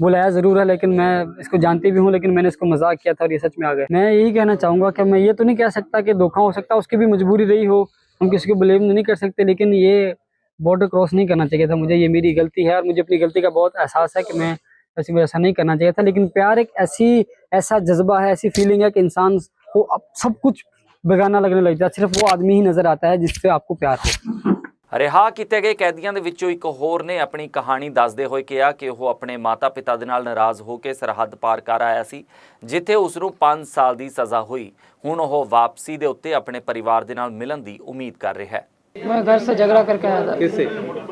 बुलाया ज़रूर है लेकिन मैं इसको जानती भी हूँ लेकिन मैंने इसको मज़ाक किया था और ये सच में आ गए। मैं यही कहना चाहूँगा कि मैं ये तो नहीं कह सकता कि धोखा हो सकता उसकी भी मजबूरी रही हो हम किसी को ब्लेम नहीं कर सकते लेकिन ये बॉर्डर क्रॉस नहीं करना चाहिए था मुझे ये मेरी गलती है और मुझे अपनी गलती का बहुत एहसास है कि मैं ऐसी मुझे ऐसा नहीं करना चाहिए था लेकिन प्यार एक ऐसी ऐसा जज्बा है ऐसी फीलिंग है कि इंसान को अब सब कुछ बेगाना लगने लग जाता है सिर्फ वो आदमी ही नजर आता है जिससे आपको प्यार हो ਰਿਹਾ ਕੀਤੇ ਗਏ ਕੈਦੀਆਂ ਦੇ ਵਿੱਚੋਂ ਇੱਕ ਹੋਰ ਨੇ ਆਪਣੀ ਕਹਾਣੀ ਦੱਸਦੇ ਹੋਏ ਕਿਹਾ ਕਿ ਉਹ ਆਪਣੇ ਮਾਤਾ-ਪਿਤਾ ਦੇ ਨਾਲ ਨਾਰਾਜ਼ ਹੋ ਕੇ ਸਰਹੱਦ ਪਾਰ ਕਰ ਆਇਆ ਸੀ ਜਿੱਥੇ ਉਸ ਨੂੰ 5 ਸਾਲ ਦੀ ਸਜ਼ਾ ਹੋਈ ਹੁਣ ਉਹ ਵਾਪਸੀ ਦੇ ਉੱਤੇ ਆਪਣੇ ਪਰਿਵਾਰ ਦੇ ਨਾਲ ਮਿਲਣ ਦੀ ਉਮੀਦ ਕਰ ਰਿਹਾ ਹੈ मैं घर से झगड़ा करके आया था किससे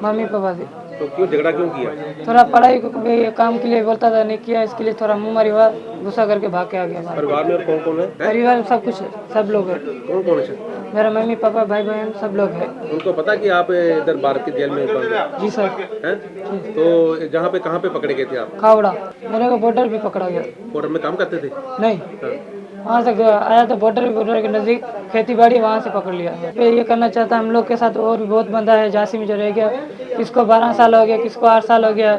मम्मी पापा से तो क्यों झगड़ा क्यों किया? थोड़ा पढ़ाई को काम के लिए बोलता था नहीं किया इसके लिए थोड़ा मुँह मारी हुआ गुस्सा करके भाग के आ गया परिवार में और कौन कौन है, परिवार में सब कुछ है सब लोग हैं। कौन कौन है? मेरा मम्मी पापा भाई बहन सब लोग हैं। उनको पता कि आप इधर भारत की जेल में जी सर। हैं? तो जहाँ पे कहाँ पे पकड़े गए थे आप? खावड़ा। मेरे को बॉर्डर पे पकड़ा गया। बॉर्डर में काम करते थे? नहीं। वहाँ से ग- आया तो बॉर्डर बॉर्डर के नज़दीक खेती बाड़ी वहाँ से पकड़ लिया फिर ये करना चाहता हम लोग के साथ और भी बहुत बंदा है झांसी में जो रह गया किसको बारह साल हो गया किसको आठ साल हो गया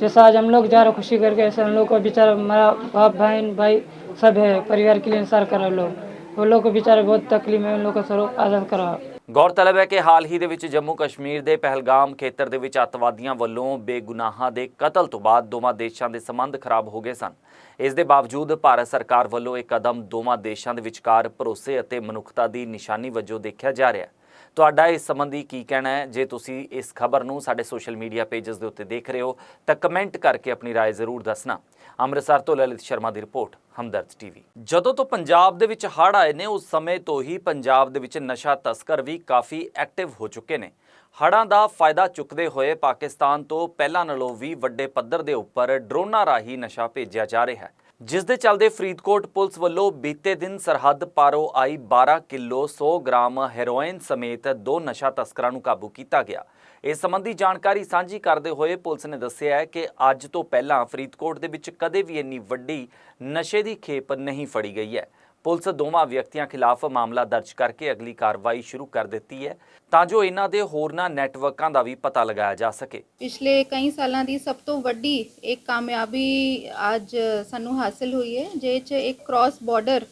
जैसा आज हम लोग जा रहे खुशी करके ऐसे हम लोग को बेचारा हमारा बाप बहन भाई सब है परिवार के लिए इंसार कर रहे लोग वो लोग को बेचारे बहुत तकलीफ है उन लोग को स्वरूप आज़ाद करा ਗੌਰਤਲਬ ਹੈ ਕਿ ਹਾਲ ਹੀ ਦੇ ਵਿੱਚ ਜੰਮੂ ਕਸ਼ਮੀਰ ਦੇ ਪਹਿਲਗਾਮ ਖੇਤਰ ਦੇ ਵਿੱਚ ਅੱਤਵਾਦੀਆਂ ਵੱਲੋਂ ਬੇਗੁਨਾਹਾਂ ਦੇ ਕਤਲ ਤੋਂ ਬਾਅਦ ਦੋਵਾਂ ਦੇਸ਼ਾਂ ਦੇ ਸੰਬੰਧ ਖਰਾਬ ਹੋ ਗਏ ਸਨ ਇਸ ਦੇ ਬਾਵਜੂਦ ਭਾਰਤ ਸਰਕਾਰ ਵੱਲੋਂ ਇਹ ਕਦਮ ਦੋਵਾਂ ਦੇਸ਼ਾਂ ਦੇ ਵਿਚਕਾਰ ਭਰੋਸੇ ਅਤੇ ਮਨੁੱਖਤਾ ਦੀ ਨਿਸ਼ਾਨੀ ਵਜੋਂ ਦੇਖਿਆ ਜਾ ਰਿਹਾ ਹੈ ਤੁਹਾਡਾ ਇਸ ਸੰਬੰਧੀ ਕੀ ਕਹਿਣਾ ਹੈ ਜੇ ਤੁਸੀਂ ਇਸ ਖਬਰ ਨੂੰ ਸਾਡੇ ਸੋਸ਼ਲ ਮੀਡੀਆ ਪੇਜਸ ਦੇ ਉੱਤੇ ਦੇਖ ਰਹੇ ਹੋ ਤਾਂ ਕਮੈਂਟ ਕਰਕੇ ਆਪਣੀ رائے ਜ਼ਰੂਰ ਦੱਸਣਾ ਅੰਮ੍ਰਿਤਸਰ ਤੋਂ ਲਲਿਤ ਸ਼ਰਮਾ ਦੀ ਰਿਪੋਰਟ ਹਮਦਰਦ ਟੀਵੀ ਜਦੋਂ ਤੋਂ ਪੰਜਾਬ ਦੇ ਵਿੱਚ ਹੜ੍ਹ ਆਏ ਨੇ ਉਸ ਸਮੇਂ ਤੋਂ ਹੀ ਪੰਜਾਬ ਦੇ ਵਿੱਚ ਨਸ਼ਾ ਤਸਕਰ ਵੀ ਕਾਫੀ ਐਕਟਿਵ ਹੋ ਚੁੱਕੇ ਨੇ ਹੜ੍ਹਾਂ ਦਾ ਫਾਇਦਾ ਚੁੱਕਦੇ ਹੋਏ ਪਾਕਿਸਤਾਨ ਤੋਂ ਪਹਿਲਾਂ ਨਾਲੋਂ ਵੀ ਵੱਡੇ ਪੱਧਰ ਦੇ ਉੱਪਰ ਡਰੋਨਾਂ ਰਾਹੀਂ ਨਸ਼ਾ ਭੇਜਿਆ ਜਾ ਰਿਹਾ ਹੈ। ਜਿਸ ਦੇ ਚੱਲਦੇ ਫਰੀਦਕੋਟ ਪੁਲਿਸ ਵੱਲੋਂ ਬੀਤੇ ਦਿਨ ਸਰਹੱਦ ਪਾਰੋਂ ਆਈ 12 ਕਿਲੋ 100 ਗ੍ਰਾਮ ਹੈਰੋਇਨ ਸਮੇਤ ਦੋ ਨਸ਼ਾ ਤਸਕਰਾਂ ਨੂੰ ਕਾਬੂ ਕੀਤਾ ਗਿਆ। ਇਸ ਸੰਬੰਧੀ ਜਾਣਕਾਰੀ ਸਾਂਝੀ ਕਰਦੇ ਹੋਏ ਪੁਲਿਸ ਨੇ ਦੱਸਿਆ ਹੈ ਕਿ ਅੱਜ ਤੋਂ ਪਹਿਲਾਂ ਫਰੀਦਕੋਟ ਦੇ ਵਿੱਚ ਕਦੇ ਵੀ ਇੰਨੀ ਵੱਡੀ ਨਸ਼ੇ ਦੀ ਖੇਪ ਨਹੀਂ ਫੜੀ ਗਈ ਹੈ। ਪੁਲਿਸ ਦੋਵਾਂ ਵਿਅਕਤੀਆਂ ਖਿਲਾਫ ਮਾਮਲਾ ਦਰਜ ਕਰਕੇ ਅਗਲੀ ਕਾਰਵਾਈ ਸ਼ੁਰੂ ਕਰ ਦਿੱਤੀ ਹੈ, ਤਾਂ ਜੋ ਇਹਨਾਂ ਦੇ ਹੋਰਨਾਂ ਨੈਟਵਰਕਾਂ ਦਾ ਵੀ ਪਤਾ ਲਗਾਇਆ ਜਾ ਸਕੇ। ਪਿਛਲੇ ਕਈ ਸਾਲਾਂ ਦੀ ਸਭ ਤੋਂ ਵੱਡੀ ਇੱਕ ਕਾਮਯਾਬੀ ਅੱਜ ਸਾਨੂੰ ਹਾਸਲ ਹੋਈ ਹੈ, ਜਿਹਦੇ 'ਚ ਇੱਕ ਕ੍ਰਾਸ ਬਾਰਡਰ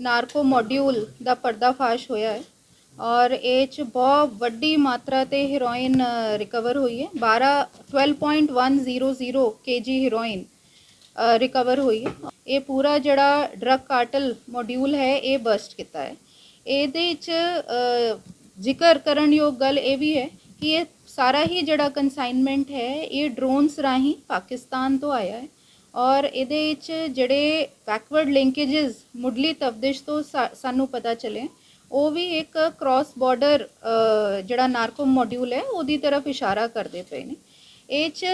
ਨਾਰਕੋ ਮੋਡਿਊਲ ਦਾ ਪਰਦਾਫਾਸ਼ ਹੋਇਆ ਹੈ ਔਰ ਇਹ 'ਚ ਬਹੁਤ ਵੱਡੀ ਮਾਤਰਾ ਤੇ ਹੀਰੋਇਨ ਰਿਕਵਰ ਹੋਈ ਹੈ। 12 12.100 ਕੇਜੀ ਹੀਰੋਇਨ ਰਿਕਵਰ ਹੋਈ ਹੈ। ਇਹ ਪੂਰਾ ਜਿਹੜਾ ਡਰਗ ਕਾਰਟਲ ਮੋਡਿਊਲ ਹੈ ਇਹ ਬਸਟ ਕੀਤਾ ਹੈ। ਇਹਦੇ 'ਚ ਅ, ਜ਼ਿਕਰ ਕਰਨਯੋਗ ਗੱਲ ਇਹ ਵੀ ਹੈ ਕਿ ਇਹ ਸਾਰਾ ਹੀ ਜਿਹੜਾ ਕਨਸਾਈਨਮੈਂਟ ਹੈ ਇਹ ਡਰੋਨਸ ਰਾਹੀਂ ਪਾਕਿਸਤਾਨ ਤੋਂ ਆਇਆ ਹੈ। ਔਰ ਇਹਦੇ ਵਿੱਚ ਜਿਹੜੇ ਬੈਕਵਰਡ ਲਿੰਕੇजेस ਮੁੱਢਲੀ ਤਫਤਿਸ਼ ਤੋਂ ਸਾ- ਸਾਨੂੰ ਪਤਾ ਚੱਲੇ ਉਹ ਵੀ ਇੱਕ ਕ੍ਰਾਸ ਬਾਰਡਰ ਜਿਹੜਾ ਨਾਰਕੋ ਮੋਡਿਊਲ ਹੈ ਉਹਦੀ ਤਰਫ ਇਸ਼ਾਰਾ ਕਰਦੇ ਪਏ ਨੇ। ਇਹ 'ਚ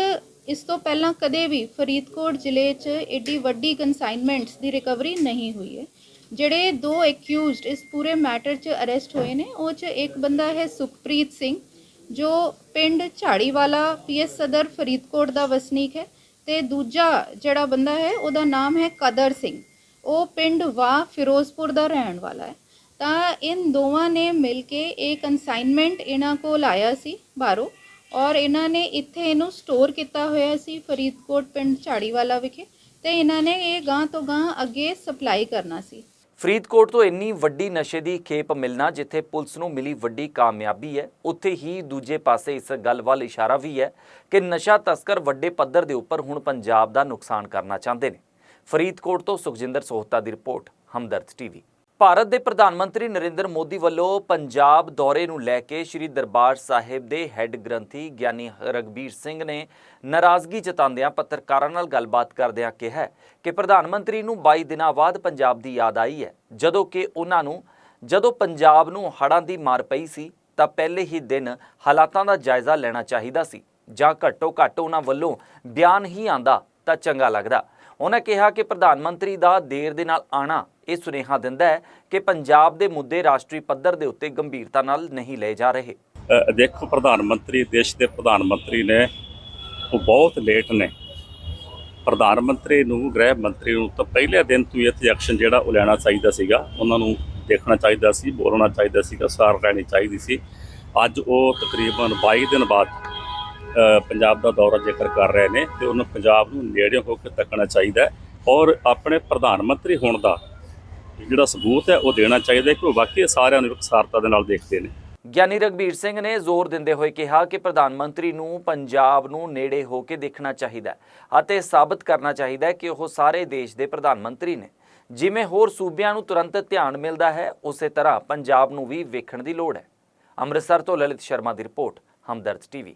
ਇਸ ਤੋਂ ਪਹਿਲਾਂ ਕਦੇ ਵੀ ਫਰੀਦਕੋਟ ਜ਼ਿਲ੍ਹੇ 'ਚ ਏਡੀ ਵੱਡੀ ਕਨਸਾਈਨਮੈਂਟਸ ਦੀ ਰਿਕਵਰੀ ਨਹੀਂ ਹੋਈ ਹੈ। ਜਿਹੜੇ ਦੋ ਅਕਿਊਜ਼ਡ ਇਸ ਪੂਰੇ ਮੈਟਰ 'ਚ ਅਰੈਸਟ ਹੋਏ ਨੇ, ਉਹ 'ਚ ਇੱਕ ਬੰਦਾ ਹੈ ਸੁਖਪ੍ਰੀਤ ਸਿੰਘ, ਜੋ ਪਿੰਡ ਝਾੜੀਵਾਲਾ ਪੀਐਸ ਸਦਰ ਫਰੀਦਕੋਟ ਦਾ ਵਸਨੀਕ ਹੈ ਤੇ ਦੂਜਾ ਜਿਹੜਾ ਬੰਦਾ ਹੈ, ਉਹਦਾ ਨਾਮ ਹੈ ਕਦਰ ਸਿੰਘ। ਉਹ ਪਿੰਡ ਵਾਹ ਫਿਰੋਜ਼ਪੁਰ ਦਾ ਰਹਿਣ ਵਾਲਾ ਹੈ। ਤਾਂ ਇਨ ਦੋਵਾਂ ਨੇ ਮਿਲ ਕੇ ਇਹ ਕਨਸਾਈਨਮੈਂਟ ਇਹਨਾਂ ਕੋਲ ਆਇਆ ਸੀ ਬਾਹਰੋਂ। ਔਰ ਇਹਨਾਂ ਨੇ ਇੱਥੇ ਇਹਨੂੰ ਸਟੋਰ ਕੀਤਾ ਹੋਇਆ ਸੀ ਫਰੀਦਕੋਟ ਪਿੰਡ ਝਾੜੀਵਾਲਾ ਵਿਖੇ ਤੇ ਇਹਨਾਂ ਨੇ ਇਹ ਗਾਂ ਤੋਂ ਗਾਂ ਅੱਗੇ ਸਪਲਾਈ ਕਰਨਾ ਸੀ। ਫਰੀਦਕੋਟ ਤੋਂ ਇੰਨੀ ਵੱਡੀ ਨਸ਼ੇ ਦੀ ਖੇਪ ਮਿਲਣਾ ਜਿੱਥੇ ਪੁਲਿਸ ਨੂੰ ਮਿਲੀ ਵੱਡੀ ਕਾਮਯਾਬੀ ਹੈ, ਉੱਥੇ ਹੀ ਦੂਜੇ ਪਾਸੇ ਇਸ ਗੱਲ ਵੱਲ ਇਸ਼ਾਰਾ ਵੀ ਹੈ ਕਿ ਨਸ਼ਾ ਤਸਕਰ ਵੱਡੇ ਪੱਧਰ ਦੇ ਉੱਪਰ ਹੁਣ ਪੰਜਾਬ ਦਾ ਨੁਕਸਾਨ ਕਰਨਾ ਚਾਹੁੰਦੇ ਨੇ। ਫਰੀਦਕੋਟ ਤੋਂ ਸੁਖਜਿੰਦਰ ਸੋਹਤਾ ਦੀ ਰਿਪੋਰਟ, ਹਮਦਰਦ ਟੀਵੀ। ਭਾਰਤ ਦੇ ਪ੍ਰਧਾਨ ਮੰਤਰੀ ਨਰਿੰਦਰ ਮੋਦੀ ਵੱਲੋਂ ਪੰਜਾਬ ਦੌਰੇ ਨੂੰ ਲੈ ਕੇ ਸ੍ਰੀ ਦਰਬਾਰ ਸਾਹਿਬ ਦੇ ਹੈੱਡ ਗ੍ਰੰਥੀ ਗਿਆਨੀ ਰਗਬੀਰ ਸਿੰਘ ਨੇ ਨਾਰਾਜ਼ਗੀ ਜਤਾਉਂਦਿਆਂ ਪੱਤਰਕਾਰਾਂ ਨਾਲ ਗੱਲਬਾਤ ਕਰਦਿਆਂ ਕਿਹਾ ਕਿ ਪ੍ਰਧਾਨ ਮੰਤਰੀ ਨੂੰ 22 ਦਿਨਾਂ ਬਾਅਦ ਪੰਜਾਬ ਦੀ ਯਾਦ ਆਈ ਹੈ। ਜਦੋਂ ਕਿ ਉਹਨਾਂ ਨੂੰ, ਜਦੋਂ ਪੰਜਾਬ ਨੂੰ ਹੜ੍ਹਾਂ ਦੀ ਮਾਰ ਪਈ ਸੀ, ਤਾਂ ਪਹਿਲੇ ਹੀ ਦਿਨ ਹਾਲਾਤਾਂ ਦਾ ਜਾਇਜ਼ਾ ਲੈਣਾ ਚਾਹੀਦਾ ਸੀ। ਜਾਂ ਘੱਟੋ ਘੱਟ ਉਹਨਾਂ ਵੱਲੋਂ ਬਿਆਨ ਹੀ ਆਂਦਾ ਤਾਂ ਚੰਗਾ ਲੱਗਦਾ। ਉਹਨਾਂ ਕਿਹਾ ਕਿ ਪ੍ਰਧਾਨ ਮੰਤਰੀ ਦਾ ਦੇਰ ਦੇ ਨਾਲ ਆਣਾ ਇਹ ਸੁਨੇਹਾ ਦਿੰਦਾ ਹੈ ਕਿ ਪੰਜਾਬ ਦੇ ਮੁੱਦੇ ਰਾਸ਼ਟਰੀ ਪੱਧਰ ਦੇ ਉੱਤੇ ਗੰਭੀਰਤਾ ਨਾਲ ਨਹੀਂ ਲਏ ਜਾ ਰਹੇ। ਦੇਖੋ, ਪ੍ਰਧਾਨ ਮੰਤਰੀ, ਦੇਸ਼ ਦੇ ਪ੍ਰਧਾਨ ਮੰਤਰੀ ਨੇ ਉਹ ਬਹੁਤ ਲੇਟ ਨੇ। ਪ੍ਰਧਾਨ ਮੰਤਰੀ ਨੂੰ, ਗ੍ਰਹਿ ਮੰਤਰੀ ਨੂੰ ਤਾਂ ਪਹਿਲੇ ਦਿਨ ਤੋਂ ਹੀ ਇੱਥੇ ਐਕਸ਼ਨ ਜਿਹੜਾ ਉਹ ਲੈਣਾ ਚਾਹੀਦਾ ਸੀਗਾ। ਉਹਨਾਂ ਨੂੰ ਦੇਖਣਾ ਚਾਹੀਦਾ ਸੀ, ਬੋਲਣਾ ਚਾਹੀਦਾ ਸੀਗਾ, ਸਾਰ ਲੈਣੀ ਚਾਹੀਦੀ ਸੀ। ਅੱਜ ਉਹ ਤਕਰੀਬਨ 22 ਦਿਨ ਬਾਅਦ ਪੰਜਾਬ ਦਾ ਦੌਰਾ ਜੇਕਰ ਕਰ ਰਹੇ ਨੇ, ਤੇ ਉਹਨੂੰ ਪੰਜਾਬ ਨੂੰ ਨੇੜੇ ਹੋ ਕੇ ਤੱਕਣਾ ਚਾਹੀਦਾ ਹੈ ਔਰ ਆਪਣੇ ਪ੍ਰਧਾਨ ਮੰਤਰੀ ਹੋਣ ਦਾ ਜਿਹੜਾ ਸਬੂਤ ਹੈ, ਉਹ ਦੇਣਾ ਚਾਹੀਦਾ ਕਿ ਉਹ ਵਾਕਈ ਸਾਰਿਆਂ ਨੂੰ ਇਕਸਾਰਤਾ ਦੇ ਨਾਲ ਦੇਖਦੇ ਨੇ। ਗਿਆਨੀ ਰਗਬੀਰ ਸਿੰਘ ਨੇ ਜ਼ੋਰ ਦਿੰਦੇ ਹੋਏ ਕਿਹਾ ਕਿ ਪ੍ਰਧਾਨ ਮੰਤਰੀ ਨੂੰ ਪੰਜਾਬ ਨੂੰ ਨੇੜੇ ਹੋ ਕੇ ਦੇਖਣਾ ਚਾਹੀਦਾ ਅਤੇ ਸਾਬਤ ਕਰਨਾ ਚਾਹੀਦਾ ਕਿ ਉਹ ਸਾਰੇ ਦੇਸ਼ ਦੇ ਪ੍ਰਧਾਨ ਮੰਤਰੀ ਨੇ। ਜਿਵੇਂ ਹੋਰ ਸੂਬਿਆਂ ਨੂੰ ਤੁਰੰਤ ਧਿਆਨ ਮਿਲਦਾ ਹੈ, ਉਸੇ ਤਰ੍ਹਾਂ ਪੰਜਾਬ ਨੂੰ ਵੀ ਵੇਖਣ ਦੀ ਲੋੜ ਹੈ। ਅੰਮ੍ਰਿਤਸਰ ਤੋਂ ਲਲਿਤ ਸ਼ਰਮਾ ਦੀ ਰਿਪੋਰਟ, ਹਮਦਰਦ ਟੀਵੀ।